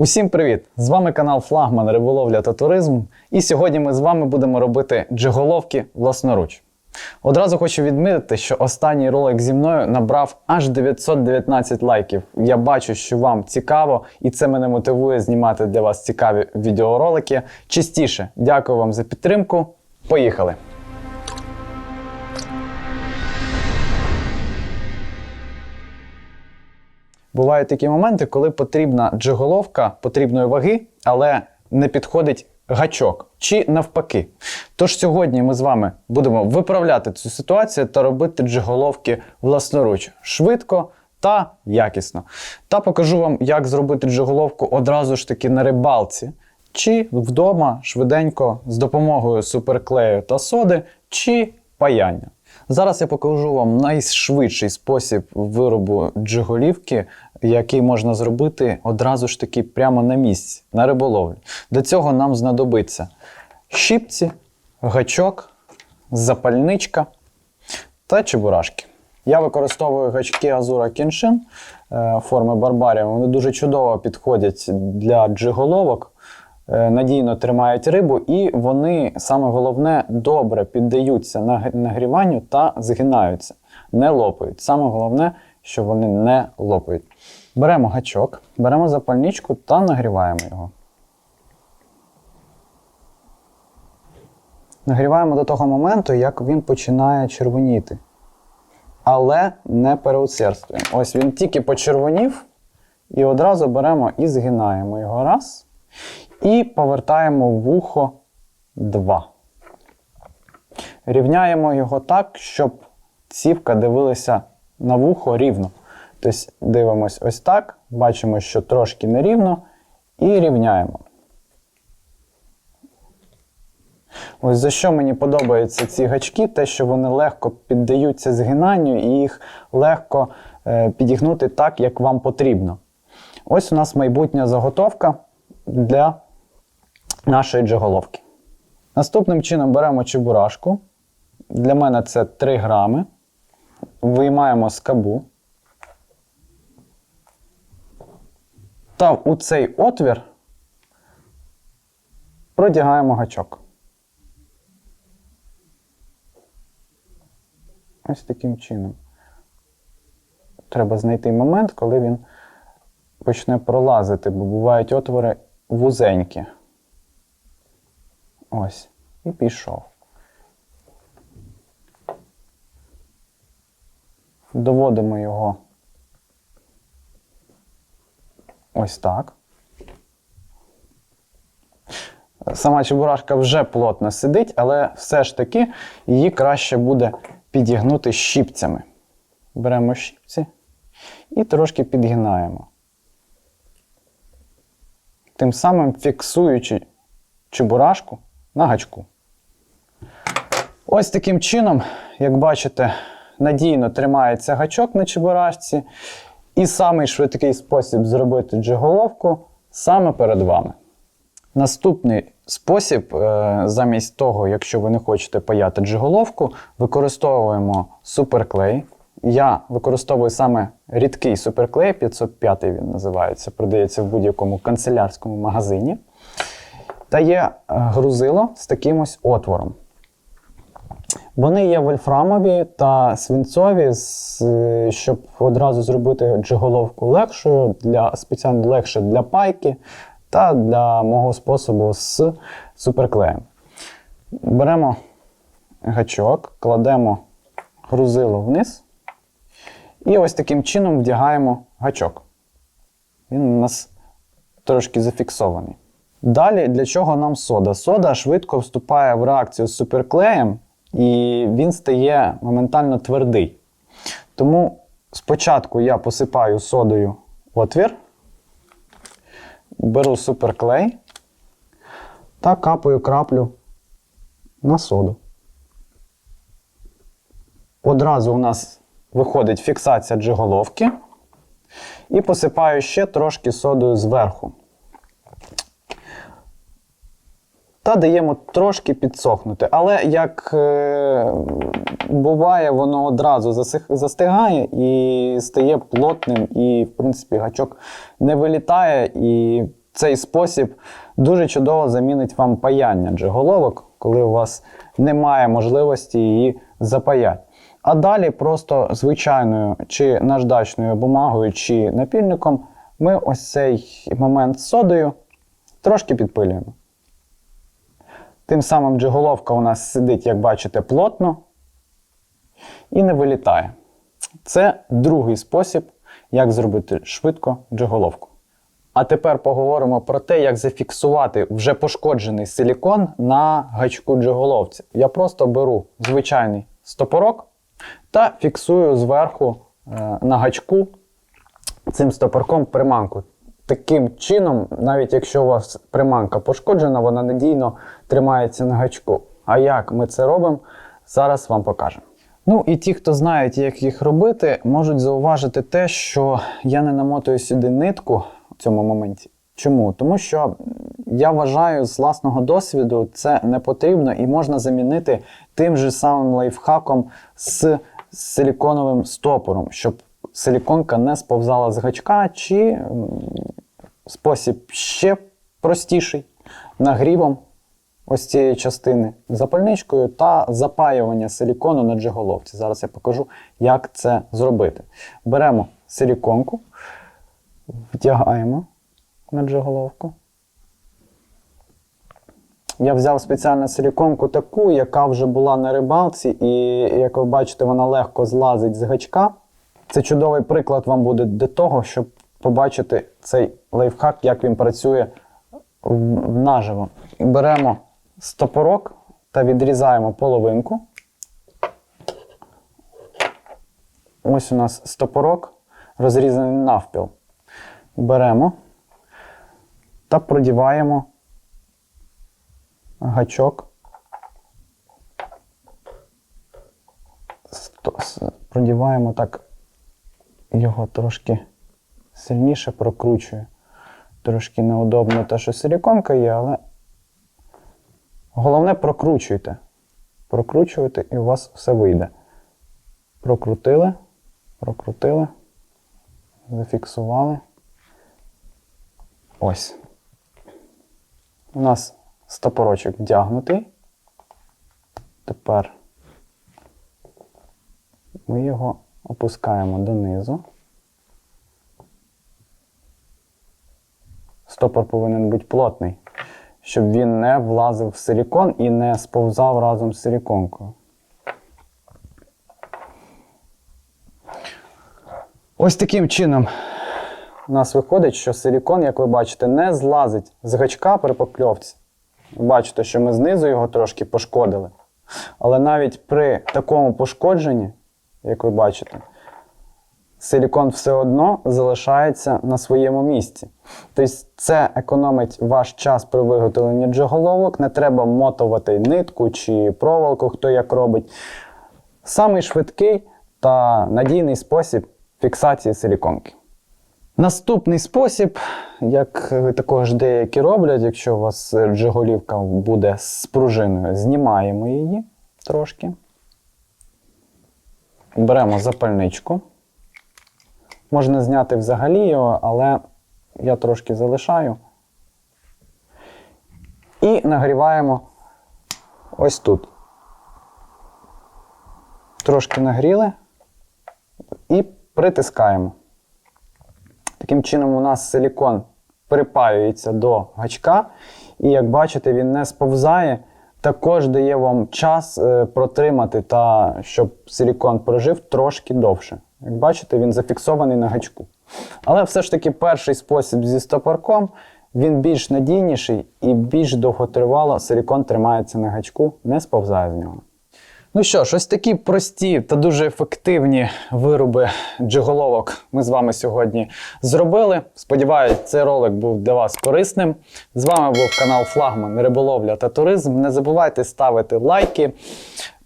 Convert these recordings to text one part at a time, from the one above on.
Усім привіт! З вами канал Флагман Риболовля та Туризм. І сьогодні ми з вами будемо робити джиголовки власноруч. Одразу хочу відмітити, що останній ролик зі мною набрав аж 919 лайків. Я бачу, що вам цікаво, і це мене мотивує знімати для вас цікаві відеоролики. Частіше дякую вам за підтримку. Поїхали! Бувають такі моменти, коли потрібна джиголовка потрібної ваги, але не підходить гачок чи навпаки. Тож сьогодні ми з вами будемо виправляти цю ситуацію та робити джиголовки власноруч швидко та якісно. Та покажу вам, як зробити джиголовку одразу ж таки на рибалці. Чи вдома швиденько з допомогою суперклею та соди, чи паяння. Зараз я покажу вам найшвидший спосіб виробу джиголівки, який можна зробити одразу ж таки прямо на місці, на риболовлі. Для цього нам знадобиться щипці, гачок, запальничка та чебурашки. Я використовую гачки Азура Кіншин е, форми Барбарія. Вони дуже чудово підходять для джиголовок, надійно тримають рибу, і вони, саме головне, добре піддаються нагріванню та згинаються, не лопають. Саме головне, що вони не лопають. Беремо гачок, беремо запальничку та нагріваємо його. Нагріваємо до того моменту, як він починає червоніти. Але не переусердствуємо. Ось він тільки почервонів, і одразу беремо і згинаємо його раз. І повертаємо вухо 2. Рівняємо його так, щоб цівка дивилася на вухо рівно. Тобто дивимось ось так, бачимо, що трошки нерівно, і рівняємо. Ось за що мені подобаються ці гачки, те, що вони легко піддаються згинанню і їх легко е, підігнути так, як вам потрібно. Ось у нас майбутня заготовка для нашої джиголовки. Наступним чином беремо чебурашку. Для мене це 3 грами. Виймаємо скабу. Та у цей отвір продягаємо гачок. Ось таким чином. Треба знайти момент, коли він почне пролазити, бо бувають отвори вузенькі. Ось. І пішов. Доводимо його ось так. Сама чебурашка вже плотно сидить, але все ж таки її краще буде підігнути щіпцями. Беремо щіпці і трошки підгинаємо. Тим самим фіксуючи чебурашку на гачку. Ось таким чином, як бачите, надійно тримається гачок на чебурашці. І самий швидкий спосіб зробити джиголовку саме перед вами. Наступний спосіб, е, замість того, якщо ви не хочете паяти джиголовку, використовуємо суперклей. Я використовую саме рідкий суперклей, 505 він називається, продається в будь-якому канцелярському магазині. Та є е, грузило з таким ось отвором. Вони є вольфрамові та свинцові, е, щоб одразу зробити джиголовку легшою, для, спеціально легше для пайки та для мого способу з суперклеєм. Беремо гачок, кладемо грузило вниз і ось таким чином вдягаємо гачок. Він у нас трошки зафіксований. Далі для чого нам сода? Сода швидко вступає в реакцію з суперклеєм і він стає моментально твердий. Тому спочатку я посипаю содою отвір, беру суперклей та капаю краплю на соду. Одразу у нас виходить фіксація джиголовки. І посипаю ще трошки содою зверху. Та даємо трошки підсохнути. Але як е, буває, воно одразу застигає і стає плотним, і, в принципі, гачок не вилітає і цей спосіб дуже чудово замінить вам паяння джиголовок, коли у вас немає можливості її запаяти. А далі просто звичайною чи наждачною бумагою, чи напільником ми ось цей момент з содою трошки підпилюємо. Тим самим джиголовка у нас сидить, як бачите, плотно і не вилітає. Це другий спосіб, як зробити швидко джиголовку. А тепер поговоримо про те, як зафіксувати вже пошкоджений силікон на гачку джиголовці. Я просто беру звичайний стопорок та фіксую зверху е, на гачку цим стопорком приманку. Таким чином, навіть якщо у вас приманка пошкоджена, вона надійно тримається на гачку. А як ми це робимо, зараз вам покажемо. Ну і ті, хто знають, як їх робити, можуть зауважити те, що я не намотую сюди нитку в цьому моменті. Чому? Тому що я вважаю з власного досвіду це не потрібно і можна замінити тим же самим лайфхаком з силіконовим стопором, щоб силіконка не сповзала з гачка, чи спосіб ще простіший нагрівом ось цієї частини запальничкою та запаювання силікону на джиголовці. Зараз я покажу, як це зробити. Беремо силіконку, вдягаємо на джиголовку. Я взяв спеціально силіконку таку, яка вже була на рибалці, і як ви бачите, вона легко злазить з гачка. Це чудовий приклад вам буде для того, щоб побачити цей лайфхак, як він працює наживо. Беремо стопорок та відрізаємо половинку. Ось у нас стопорок розрізаний навпіл. Беремо та продіваємо гачок. Продіваємо так його трошки сильніше прокручую. Трошки неудобно те, що силіконка є, але головне прокручуйте. Прокручуйте і у вас все вийде. Прокрутили, прокрутили, зафіксували. Ось. У нас стопорочок вдягнутий. Тепер ми його опускаємо донизу. Стопор повинен бути плотний, щоб він не влазив в силікон і не сповзав разом з силіконкою. Ось таким чином у нас виходить, що силікон, як ви бачите, не злазить з гачка при покльовці. Ви бачите, що ми знизу його трошки пошкодили. Але навіть при такому пошкодженні, як ви бачите, силікон все одно залишається на своєму місці. Тобто це економить ваш час при виготовленні джиголовок, не треба мотувати нитку чи проволоку, хто як робить. Самий швидкий та надійний спосіб фіксації силіконки. Наступний спосіб, як також деякі роблять, якщо у вас джиголівка буде з пружиною, знімаємо її трошки. Беремо запальничку. Можна зняти взагалі його, але я трошки залишаю. І нагріваємо ось тут. Трошки нагріли і притискаємо. Таким чином, у нас силікон припаюється до гачка, і як бачите, він не сповзає. Також дає вам час е, протримати, та щоб силікон прожив трошки довше. Як бачите, він зафіксований на гачку. Але все ж таки перший спосіб зі стопорком він більш надійніший і більш довготривало силікон тримається на гачку, не сповзає з нього. Ну що ж, ось такі прості та дуже ефективні вироби джиголовок ми з вами сьогодні зробили. Сподіваюсь, цей ролик був для вас корисним. З вами був канал Флагман Риболовля та Туризм. Не забувайте ставити лайки,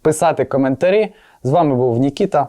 писати коментарі. З вами був Нікіта.